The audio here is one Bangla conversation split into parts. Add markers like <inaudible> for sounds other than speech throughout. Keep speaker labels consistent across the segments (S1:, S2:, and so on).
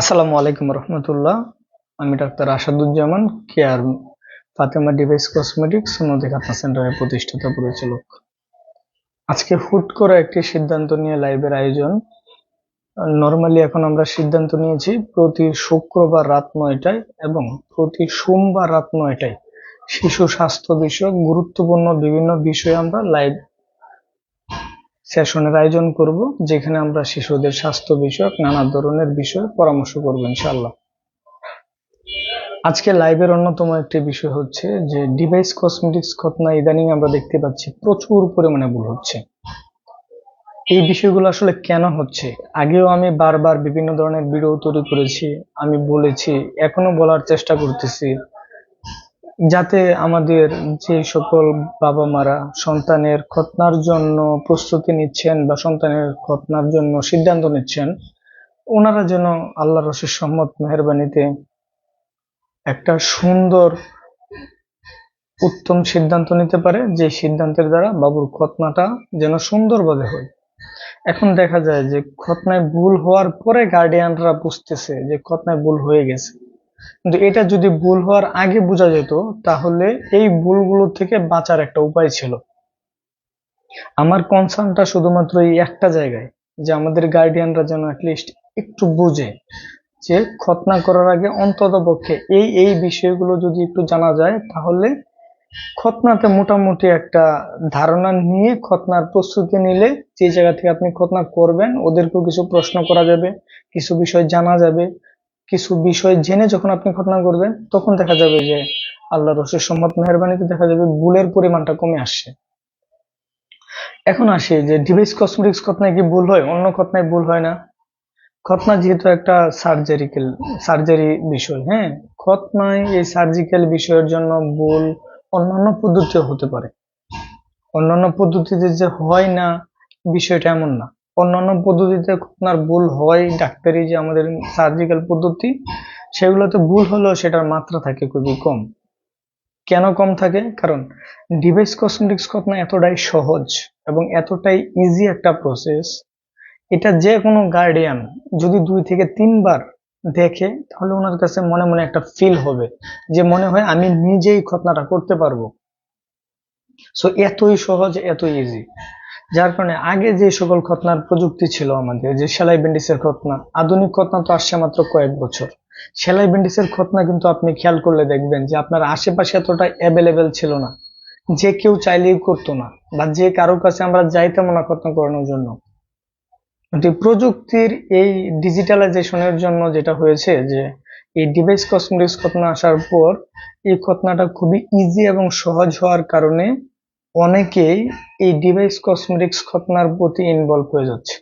S1: আসসালামু আলাইকুম রহমতুল্লাহ। আমি doctor Asaduzzaman, care Fatema device cosmetics নদী খাতনা সেন্টারের প্রতিষ্ঠাতা পরিচালক। আজকে হুট করে একটি সিদ্ধান্ত নিয়ে লাইভের আয়োজন। নর্মালি এখন আমরা সিদ্ধান্ত নিয়েছি, প্রতি শুক্রবার রাত নয়টায় এবং প্রতি সোমবার রাত নয়টায় শিশু স্বাস্থ্য বিষয়ক গুরুত্বপূর্ণ বিভিন্ন বিষয়ে আমরা লাইভ সেশনের আয়োজন করব, যেখানে আমরা শিশুদের স্বাস্থ্য বিষয়ক নানা ধরনের বিষয়ে পরামর্শ করব ইনশাআল্লাহ। আজকে লাইভের অন্যতম একটি বিষয় হচ্ছে যে ডিভাইস কসমেটিক্স ঘটনা ইদানিং আমরা দেখতে পাচ্ছি প্রচুর পরিমাণে ভুল হচ্ছে। এই বিষয়গুলো আসলে কেন হচ্ছে? আগেও আমি বারবার বিভিন্ন ধরনের ভিডিও তৈরি করেছি, আমি বলেছি, এখনও বলার চেষ্টা করতেছি। যাতে আমাদের যে সকল বাবা মারা সন্তানের খতনার জন্য প্রস্তুতি নিচ্ছেন বা সন্তানের খতনার জন্য সিদ্ধান্ত নিচ্ছেন, ওনারা যেন আল্লাহ রসের সম্মত মেহরবানিতে একটা সুন্দর উত্তম সিদ্ধান্ত নিতে পারে, যে সিদ্ধান্তের দ্বারা বাবুর খতনাটা যেন সুন্দরভাবে হয়। এখন দেখা যায় যে খতনায় ভুল হওয়ার পরে গার্ডিয়ানরা বুঝতেছে যে খতনায় ভুল হয়ে গেছে। কিন্তু এটা যদি ভুল হওয়ার আগে বোঝা যেত, তাহলে এই ভুলগুলো থেকে বাঁচার একটা উপায় ছিল। আমার কনসার্নটা শুধুমাত্র এই একটা জায়গায়, যে আমাদের গার্ডিয়ানরা যেন অ্যাটলিস্ট একটু বুঝে যে খতনা করার আগে অন্তত পক্ষে এই এই বিষয়গুলো যদি একটু জানা যায়, তাহলে খতনাতে মোটামুটি একটা ধারণা নিয়ে খতনার প্রস্তুতি নিলে যে জায়গা থেকে আপনি খতনা করবেন, ওদেরকেও কিছু প্রশ্ন করা যাবে, কিছু বিষয় জানা যাবে কিছু বিষয় জেনে যখন আপনি ঘটনা করবেন তখন দেখা যাবে যে আল্লাহ রসুল সম্মত মেহরবানিতে দেখা যাবে ভুলের পরিমাণটা কমে আসছে। এখন আসি যে ডিভাইস কসমেটিক্স খতনায় কি ভুল হয়, অন্য খতনায় ভুল হয় না? খতনা যেহেতু একটা সার্জারিক্যাল, সার্জারি বিষয় হ্যাঁ? খতনায় এই সার্জিক্যাল বিষয়ের জন্য ভুল অন্যান্য পদ্ধতিও হতে পারে। অন্যান্য পদ্ধতিতে যে হয় না, বিষয়টা এমন না। অন্যান্য পদ্ধতিতে আপনার ভুল হয় ডাক্তারি যে আমাদের সার্জিক্যাল পদ্ধতি, সেগুলোতে ভুল হলেও সেটার মাত্রা থাকে খুবই কম। কেন কম থাকে? কারণ ডিভাইস কসমেটিক্স খতনা এতটাই সহজ এবং এতটাই ইজি একটা প্রসেস এটা যে কোনো গার্ডিয়ান যদি দুই থেকে তিনবার দেখে, তাহলে ওনার কাছে মনে মনে একটা ফিল হবে যে মনে হয় আমি নিজেই খতনাটা করতে পারব। সো এতই সহজ, এতই ইজি যার কারণে আগে যে সকল খতনার প্রযুক্তি ছিল আমাদের, যে সেলাই বেন্ডিসের খতনা আধুনিক খতনা তো আসছে মাত্র কয়েক বছর। সেলাই বেন্ডিসের খতনা কিন্তু আপনি খেয়াল করলে দেখবেন যে আপনার আশেপাশে এতটা অ্যাভেলেবেল ছিল না। যে কেউ চাইলেই করতো না, বা যে কারও কাছে আমরা যাইতাম না খতনা করানোর জন্য। প্রযুক্তির এই ডিজিটালাইজেশনের জন্য যেটা হয়েছে যে এই ডিভাইস কসমেটিক্স খতনা আসার পর এই খতনাটা খুবই ইজি এবং সহজ হওয়ার কারণে অনেকেই এই ডিভাইস কসমেটিক্স খতনার প্রতি ইনভলভ হয়ে যাচ্ছে।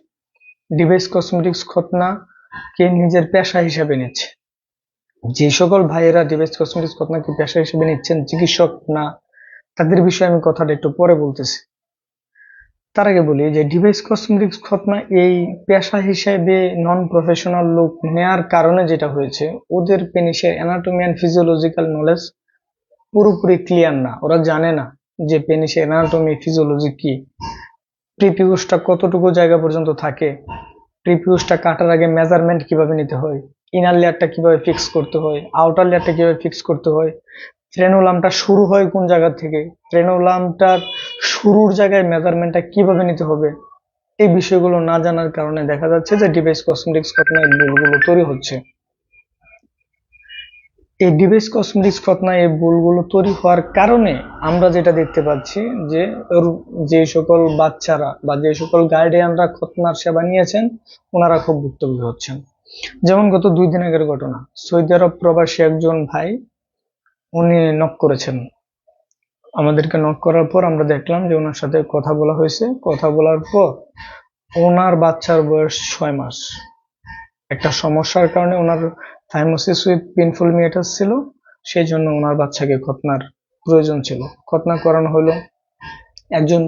S1: ডিভাইস কসমেটিক্স খতনাকে নিজের পেশা হিসেবে নিচ্ছে। যে সকল ভাইয়েরা ডিভাইস কসমেটিক্স খতনাকে পেশা হিসেবে নিচ্ছেন, চিকিৎসক না, তাদের বিষয়ে আমি কথাটা একটু পরে বলতেছি। তার আগে বলি যে ডিভাইস কসমেটিক্স খতনা এই পেশা হিসেবে নন প্রফেশনাল লোক নেয়ার কারণে যেটা হয়েছে, ওদের পেনিসের অ্যানাটমি অ্যান্ড ফিজিওলজিক্যাল নলেজ পুরোপুরি ক্লিয়ার না। ওরা জানে না যে পেনিসের অ্যানাটমি ফিজিওলজি কি। প্রিপিউসটা কতটুকু জায়গা পর্যন্ত থাকে প্রিপিউসটা কাটার আগে মেজারমেন্ট কীভাবে নিতে হয় ইনার লেয়ারটা কীভাবে ফিক্স করতে হয় আউটার লেয়ারটা কীভাবে ফিক্স করতে হয় ফ্রেনুলামটা শুরু হয় কোন জায়গা থেকে? ফ্রেনুলামটার শুরুর জায়গায় মেজারমেন্টটা কীভাবে নিতে হবে? এই বিষয়গুলো না জানার কারণে দেখা যাচ্ছে যে ডিভাইস কসমেটিক্স ঘটনায় ভুলগুলো তৈরি হচ্ছে। এই ডিভাইস কসমেটিক্স ঘটনায় এই ভুলগুলো তৈরি হওয়ার কারণে আমরা যেটা দেখতে পাচ্ছি যে যে সকল বাচ্চারা বা যে সকল গার্ডিয়ানরা খতনার সেবা নিয়েছেন, ওনারা খুব ভুক্তভোগী হচ্ছেন। যেমন গত দুই দিন আগের ঘটনা। সৌদি আরব প্রবাসী একজন ভাই উনি নক করেছেন। আমাদেরকে নক করার পর আমরা দেখলাম যে ওনার সাথে কথা বলা হয়েছে। কথা বলার পর ওনার বাচ্চার বয়স ছয় মাস। একটা সমস্যার কারণে ওনার থাইমোসিস উইথ পেনফুল মিয়েটাস ছিল সেই জন্য ওনার বাচ্চাকে খতনার প্রয়োজন ছিল। খতনা করানো হলো। একজন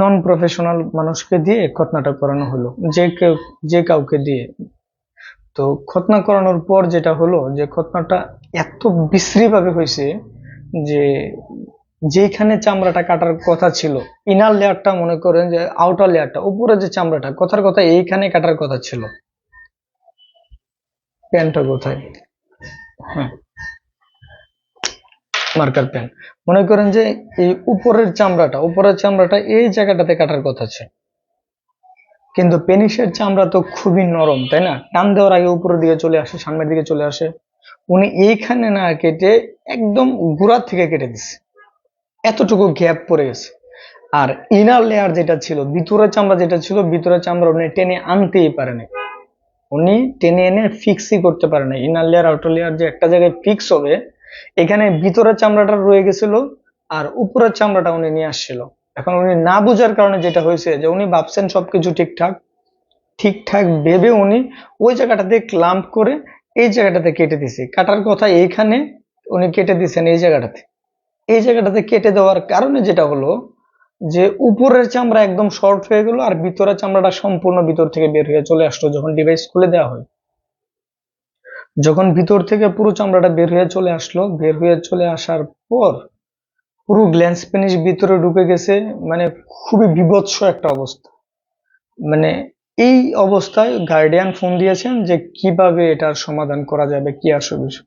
S1: নন প্রফেশনাল মানুষকে দিয়ে খতনাটা করানো হলো। যে কেউ, যে কাউকে দিয়ে। তো খতনা করানোর পর যেটা হলো যে খতনাটা এত বিশ্রী ভাবে হয়েছে যে যেখানে চামড়াটা কাটার কথা ছিল ইনার লেয়ারটা মনে করেন যে আউটার লেয়ারটা উপরে যে চামড়াটা, কথার কথা এইখানে কাটার কথা ছিল। পেনটা কোথায়? হ্যাঁ। মার্কার পেন মনে করেন যে এই উপরের চামড়াটা উপরের চামড়াটা এই জায়গাটাতে কাটার কথা ছিল। কিন্তু পেনিসের চামড়া তো খুবই নরম, তাই না? টান দেওয়ার আগে উপরের দিকে চলে আসে, সামনের দিকে চলে আসে। উনি এইখানে না কেটে একদম গোড়ার থেকে কেটে দিছে। এতটুকু গ্যাপ পড়ে গেছে। আর ইনার লেয়ার যেটা ছিল, ভিতরের চামড়া যেটা ছিল, ভিতরের চামড়া উনি টেনে আনতেই পারেনি উনি টেনে এনে ফিক্সই করতে পারে না ইনার লেয়ার আউটার লেয়ার যে একটা জায়গায় ফিক্স হবে, এখানে ভিতরের চামড়াটা রয়ে গেছিল আর উপরের চামড়াটা উনি নিয়ে আসছিল। এখন উনি না বুঝার কারণে যেটা হয়েছে যে উনি ভাবছেন সবকিছু ঠিকঠাক ঠিকঠাক ভেবে উনি ওই জায়গাটাতে ক্লাম্প করে এই জায়গাটাতে কেটে দিছে। কাটার কথা এইখানে উনি কেটে দিছেন এই জায়গাটাতে। এই জায়গাটাতে কেটে দেওয়ার কারণে যেটা হলো যে উপরের চামড়া একদম শর্ট হয়ে গেল আর ভিতরের চামড়াটা সম্পূর্ণ ভিতর থেকে বের হয়ে চলে আসলো যখন ডিভাইস খুলে দেওয়া হয়। যখন ভিতর থেকে পুরো চামড়াটা বের হয়ে চলে আসলো, বের হয়ে চলে আসার পর পুরো গ্ল্যান্স পেনিস ভিতরে ঢুকে গেছে মানে খুবই বিভৎস একটা অবস্থা। মানে এই অবস্থায় গার্ডিয়ান ফোন দিয়েছেন যে কীভাবে এটার সমাধান করা যাবে, কি আসবে বিষয়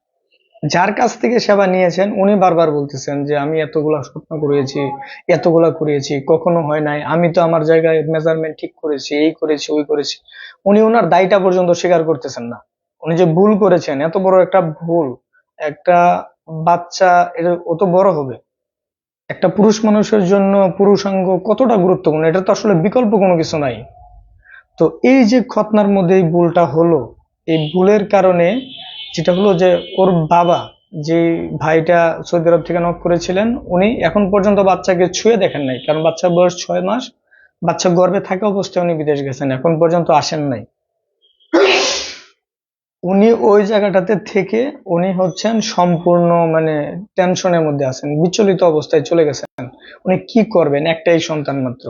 S1: যার কাছ থেকে সেবা নিয়েছেন, উনি বারবার বলতেছেন যে, আমি এতগুলা স্বপ্ন করিয়েছি এতগুলা করিয়েছি কখনো হয় নাই, আমি তো আমার জায়গায় মেজারমেন্ট ঠিক করেছি, এই করেছি, ওই করেছি। উনি ওনার দায়টা পর্যন্ত স্বীকার করতেছেন না। উনি যে ভুল করেছেন, এত বড় একটা ভুল, একটা বাচ্চা এটা অত বড় হবে। একটা পুরুষ মানুষের জন্য পুরুষাঙ্গ কতটা গুরুত্বপূর্ণ? এটা তো আসলে বিকল্প কোনো কিছু নাই। তো এই যে খতনার মধ্যে এই ভুলটা হলো, এই ভুলের কারণে যেটা হলো যে ওর বাবা, যে ভাইটা সৌদি আরব থেকে নক করেছিলেন, উনি এখন পর্যন্ত বাচ্চাকে ছুঁয়ে দেখেন নাই। কারণ বাচ্চার বয়স ছয় মাস, বাচ্চা গর্ভে থাকা অবস্থায় উনি বিদেশ গেছেন, এখন পর্যন্ত আসেন নাই। উনি ওই জায়গাটাতে থেকে উনি হচ্ছেন সম্পূর্ণ মানে টেনশনের মধ্যে আছেন, বিচলিত অবস্থায় চলে গেছেন। উনি কি করবেন? একটাই সন্তান মাত্র।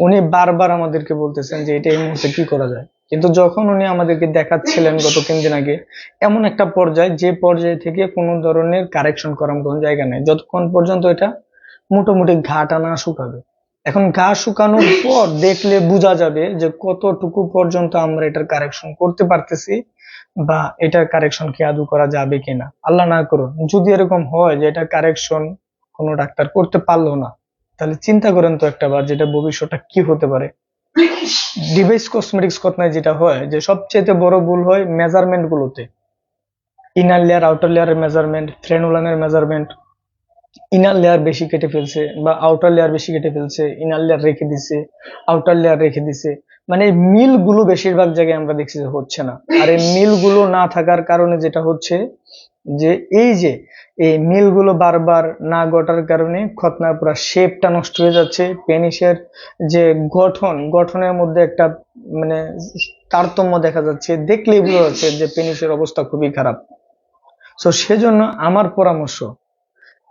S1: উনি বারবার আমাদেরকে বলতেছেন যে এটা এই মুহূর্তে কি করা যায়? কিন্তু যখন উনি আমাদেরকে দেখাচ্ছিলেন গত তিন দিন আগে, এমন একটা পর্যায়ে যে পর্যায় থেকে কোনো ধরনের কারেকশন করার কোনো জায়গা নেই। যতক্ষণ পর্যন্ত এটা মোটামুটি ঘাটা না শুকাবে এখন গা শুকানোর <laughs> পর দেখলে বোঝা যাবে যে কতটুকু পর্যন্ত আমরা এটার কারেকশন করতে পারতেছি বা এটার কারেকশন কি আদৌ করা যাবে কিনা। আল্লাহ না করুন যদি এরকম হয় যে এটা কারেকশন কোনো ডাক্তার করতে পারল না তাহলে চিন্তা করেন তো একটা বার যেটা ভবিষ্যৎটা কি হতে পারে। ডিভাইস কসমেটিক্স কথায় যেটা হয় যে সবচেয়ে বড় ভুল হয় মেজারমেন্ট গুলোতে। ইনার লেয়ার আউটার লেয়ারের মেজারমেন্ট ফ্রেনুলানের মেজারমেন্ট ইনার লেয়ার বেশি কেটে ফেলছে বা আউটার লেয়ার বেশি কেটে ফেলছে ইনার লেয়ার রেখে দিছে আউটার লেয়ার রেখে দিছে। মানে মিলগুলো বেশিরভাগ জায়গায় আমরা দেখছি যে হচ্ছে না। আর এই মিলগুলো না থাকার কারণে যেটা হচ্ছে যে এই যে এই মিলগুলো বারবার না গটার কারণে খতনার পুরো শেপটা নষ্ট হয়ে যাচ্ছে। পেনিসের যে গঠন, গঠনের মধ্যে একটা মানে তারতম্য দেখা যাচ্ছে। দেখলেই বোঝা যাচ্ছে যে পেনিসের অবস্থা খুবই খারাপ। সো সেজন্য আমার পরামর্শ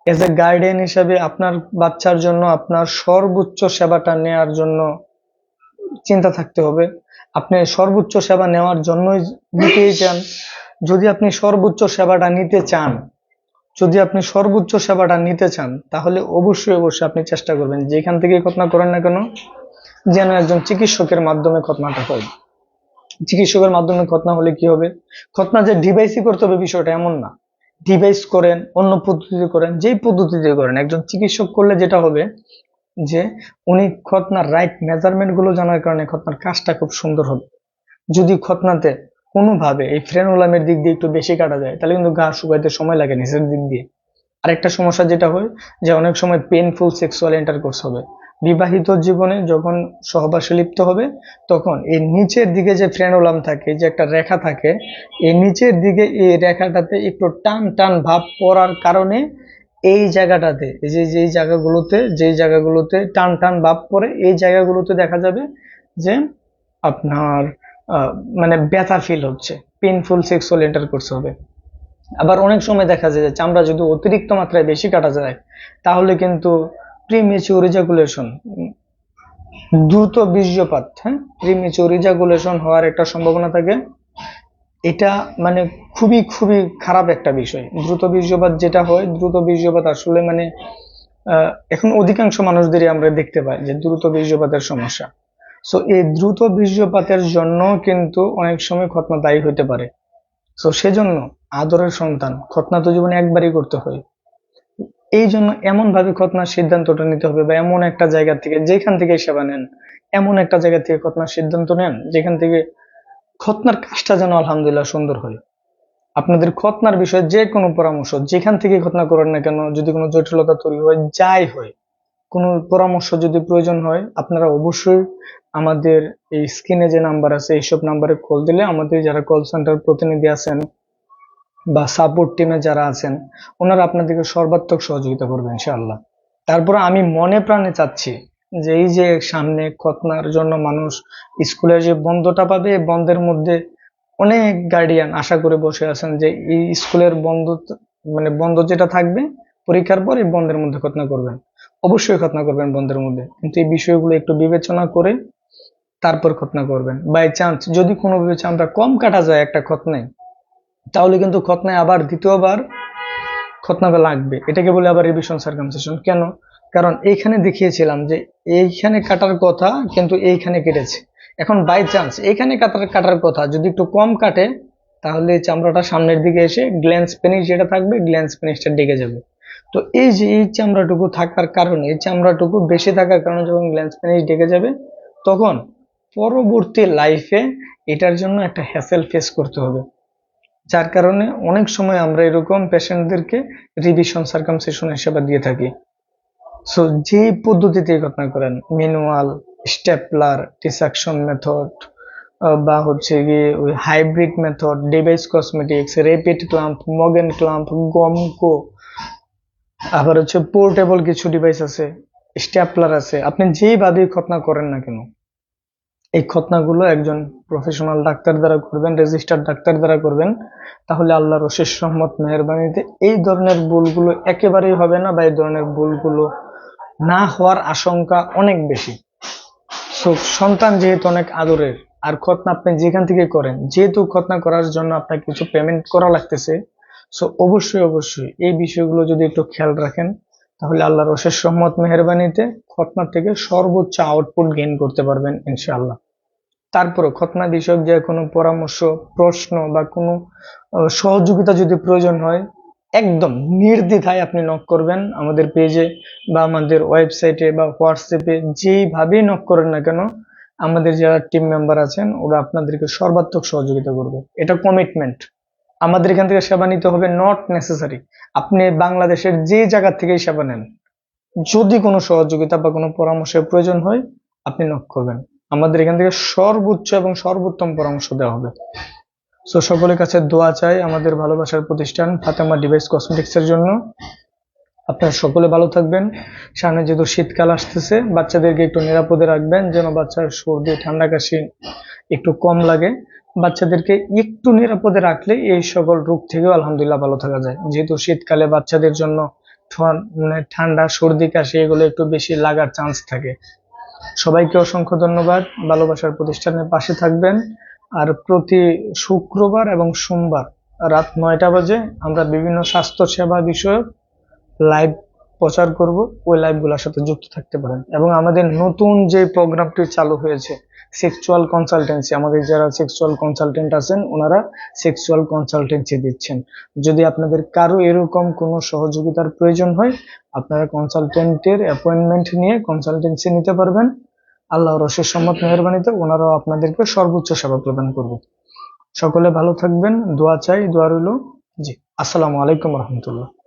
S1: এজ এ গার্ডিয়ান হিসাবে আপনার বাচ্চার জন্য আপনার সর্বোচ্চ সেবাটা নেওয়ার জন্য চিন্তা থাকতে হবে। আপনি সর্বোচ্চ সেবা নেওয়ার জন্যই নিতেই চান। যদি আপনি সর্বোচ্চ সেবাটা নিতে চান, যদি আপনি সর্বোচ্চ সেবাটা নিতে চান, তাহলে অবশ্যই অবশ্যই আপনি চেষ্টা করবেন। যেখান থেকে খতনা করেন না কেন, যেন একজন চিকিৎসকের মাধ্যমে খতনাটা হয়। চিকিৎসকের মাধ্যমে খতনা হলে কি হবে? খতনা যে ডিভাইসই করতে হবে বিষয়টা এমন না। ডিভাইস করেন, অন্য পদ্ধতিতে করেন, যেই পদ্ধতিতে করেন, একজন চিকিৎসক করলে যেটা হবে যে উনি খতনার রাইট মেজারমেন্টগুলো জানার কারণে খতনার কাজটা খুব সুন্দর হবে। যদি খতনাতে কোনোভাবে এই ফ্রেনুলামের দিক দিয়ে একটু বেশি কাটা যায়, তাহলে কিন্তু গা শুকাইতে সময় লাগে নিচের দিক দিয়ে। আরেকটা সমস্যা যেটা হয় যে অনেক সময় পেনফুল সেক্সুয়াল ইন্টারকোর্স হবে। বিবাহিত জীবনে যখন সহবাসে লিপ্ত হবে, তখন এই নিচের দিকে যে ফ্রেনুলাম থাকে, যে একটা রেখা থাকে, এই নিচের দিকে এই রেখাটাতে একটু টান টান ভাব পড়ার কারণে এই জায়গাটাতে, এই যে যেই জায়গাগুলোতে যেই জায়গাগুলোতে টান টান ভাব পড়ে, এই জায়গাগুলোতে দেখা যাবে যে আপনার মানে ব্যথা ফিল হচ্ছে পেনফুল সেক্সুয়াল ইন্টারকোর্স হবে। আবার অনেক সময় দেখা যায় যে চামড়া যদি অতিরিক্ত মাত্রায় বেশি কাটা যায়, তাহলে কিন্তু প্রিমেচিউর ইজাকুলেশন দ্রুত বীর্যপাত হ্যাঁ? প্রিমেচিউর ইজাকুলেশন হওয়ার একটা সম্ভাবনা থাকে। এটা মানে খুবই খুবই খারাপ একটা বিষয়। দ্রুত বীর্যপাত যেটা হয়, দ্রুত বীর্যপাত আসলে মানে এখন অধিকাংশ মানুষদেরই আমরা দেখতে পাই যে দ্রুত বীর্যপাতের সমস্যা। সো এই দ্রুত বীর্যপাতের জন্য কিন্তু অনেক সময় খতনা দায়ী হতে পারে। তো সেজন্য আদরের সন্তান খতনা তো জীবনে একবারই করতে হয়। এই জন্য এমন ভাবে খতনার সিদ্ধান্তটা নিতে হবে বা এমন একটা জায়গা থেকে, যেখান থেকে সেবা নেন, এমন একটা জায়গা থেকে খতনার সিদ্ধান্ত নেন, যেখান থেকে খতনার কাজটা যেন আলহামদুলিল্লাহ সুন্দর হয়। আপনাদের খতনার বিষয়ে যে কোনো পরামর্শ, যেখান থেকে খতনা করেন না কেন, যদি কোনো জটিলতা তৈরি হয়, যাই হয়, কোনো পরামর্শ যদি প্রয়োজন হয়, আপনারা অবশ্যই আমাদের এই স্ক্রিনে যে নাম্বার আছে, এইসব নাম্বারে কল দিলে আমাদের যারা কল সেন্টার প্রতিনিধি আছেন বা সাপোর্ট টিমে যারা আছেন, ওনারা আপনাদেরকে সর্বাত্মক সহযোগিতা করবেন ইনশাআল্লাহ। তারপর আমি মনে প্রাণে চাচ্ছি যে এই যে সামনে খতনার জন্য মানুষ স্কুলের যে বন্ধটা পাবে, এই বন্ধের মধ্যে অনেক গার্ডিয়ান আশা করে বসে আছেন যে এই স্কুলের বন্ধ মানে বন্ধ যেটা থাকবে, পরীক্ষার পর এই বন্ধের মধ্যে খতনা করবেন। অবশ্যই খতনা করবেন বন্ধের মধ্যে। কিন্তু এই বিষয়গুলো একটু বিবেচনা করে তারপর খতনা করবেন। বাই চান্স যদি কোনো আমরা কম কাটা যায় একটা খতনায় তাহলে কিন্তু খতনায় আবার দ্বিতীয়বার খতনাটা লাগবে। এটাকে বলে আবার রিভিশন সার্কামসেশন কেন? কারণ এইখানে দেখিয়েছিলাম যে এইখানে কাটার কথা কিন্তু এইখানে কেটেছে। এখন বাই চান্স এইখানে কাটার কাটার কথা যদি একটু কম কাটে, তাহলে চামড়াটা সামনের দিকে এসে গ্ল্যান্স পেনিস যেটা থাকবে গ্ল্যান্স পেনিসটা ডেকে যাবে। তো এই যে এই চামড়াটুকু থাকার কারণে, এই চামড়াটুকু বেশি থাকার কারণে যখন গ্ল্যান্স পেনিস ডেকে যাবে, তখন পরবর্তী লাইফে এটার জন্য একটা হ্যাসেল ফেস করতে হবে। যার কারণে অনেক সময় আমরা এরকম পেশেন্টদেরকে রিভিশন সার্কামসেশন হিসেবে দিয়ে থাকি। সো যে পদ্ধতিতে ঘটনা করেন ম্যানুয়াল স্টেপলার ডিসাকশন মেথড বা হচ্ছে গিয়ে ওই hybrid method device cosmetics rapid clamp Mogen clamp Gomco আবার হচ্ছে পোর্টেবল কিছু ডিভাইস আছে স্টেপলার আছে, আপনি যেইভাবেই ঘটনা করেন না কেন এই খতনাগুলো একজন প্রফেশনাল ডাক্তার দ্বারা করবেন রেজিস্টার্ড ডাক্তার দ্বারা করবেন, তাহলে আল্লাহর অশেষ রহমত, মেহরবানিতে এই ধরনের ভুলগুলো একেবারেই হবে না বা এই ধরনের ভুলগুলো না হওয়ার আশঙ্কা অনেক বেশি। সো সন্তান যেহেতু অনেক আদরের, আর খতনা আপনি যেখান থেকে করেন, যেহেতু খতনা করার জন্য আপনাকে কিছু পেমেন্ট করা লাগতেছে সো অবশ্যই অবশ্যই এই বিষয়গুলো যদি একটু খেয়াল রাখেন তাহলে আল্লাহর অশেষ রহমত, মেহরবানিতে খতনা থেকে সর্বোচ্চ আউটপুট গেইন করতে পারবেন ইনশাআল্লাহ। তারপরে খতনা বিষয়ক যে কোনো পরামর্শ, প্রশ্ন বা কোনো সহযোগিতা যদি প্রয়োজন হয়, একদম নির্দ্বিধায় আপনি নক করবেন আমাদের পেজে বা আমাদের ওয়েবসাইটে বা হোয়াটসঅ্যাপে যেইভাবেই নক করেন না কেন, আমাদের যারা টিম মেম্বার আছেন, ওরা আপনাদেরকে সর্বাত্মক সহযোগিতা করবে। এটা কমিটমেন্ট আমাদের এখান থেকে সেবা নিতে হবে নট নেসেসারি আপনি বাংলাদেশের যে জায়গা থেকেই সেবা নেন, যদি কোনো সহযোগিতা বা কোনো পরামর্শের প্রয়োজন হয়, আপনি নক করবেন। আমাদের এখান থেকে সর্বোচ্চ এবং সর্বোত্তম পরামর্শ দেওয়া হবে। সো সকলের কাছে দোয়া চাই আমাদের ভালোবাসার প্রতিষ্ঠান ফাতেমা ডিভাইস কসমেটিক্সের জন্য। আপনারা সকলে ভালো থাকবেন। সামনে যেহেতু শীতকাল আসতেছে, বাচ্চাদেরকে একটু নিরাপদে রাখবেন, যেন বাচ্চার সর্দি, ঠান্ডা কাশি একটু কম লাগে। বাচ্চাদেরকে একটু নিরাপদে রাখলে এই সকল রোগ থেকেও আলহামদুলিল্লাহ ভালো থাকা যায়। যেহেতু শীতকালে বাচ্চাদের জন্য মানে ঠান্ডা, সর্দি, কাশি, এগুলো একটু বেশি লাগার চান্স থাকে। সবাইকে অসংখ্য ধন্যবাদ। ভালোবাসার প্রতিষ্ঠানের পাশে থাকবেন। আর প্রতি শুক্রবার এবং সোমবার রাত নয়টা বাজে আমরা বিভিন্ন স্বাস্থ্য সেবা বিষয়ক লাইভ প্রচার করব, ওই লাইভগুলোর সাথে যুক্ত থাকতে পারেন। এবং আমাদের নতুন যে প্রোগ্রামটি চালু হয়েছে সেক্সুয়াল কনসালটেন্সি আমাদের যারা সেক্সুয়াল কনসালটেন্ট আছেন, ওনারা সেক্সুয়াল কনসালটেন্সি দিচ্ছেন। যদি আপনাদের কারও এরকম কোনো সহযোগিতার প্রয়োজন হয়, আপনারা কনসালটেন্টের অ্যাপয়েন্টমেন্ট নিয়ে কনসালটেন্সি নিতে পারবেন। আল্লাহ রসের সম্মত মেহরবানিতে ওনারাও আপনাদেরকে সর্বোচ্চ সেবা প্রদান করবে। সকলে ভালো থাকবেন, দোয়া চাই, দোয়া রইল। জি, আসসালামু আলাইকুম রহমতুল্লাহ।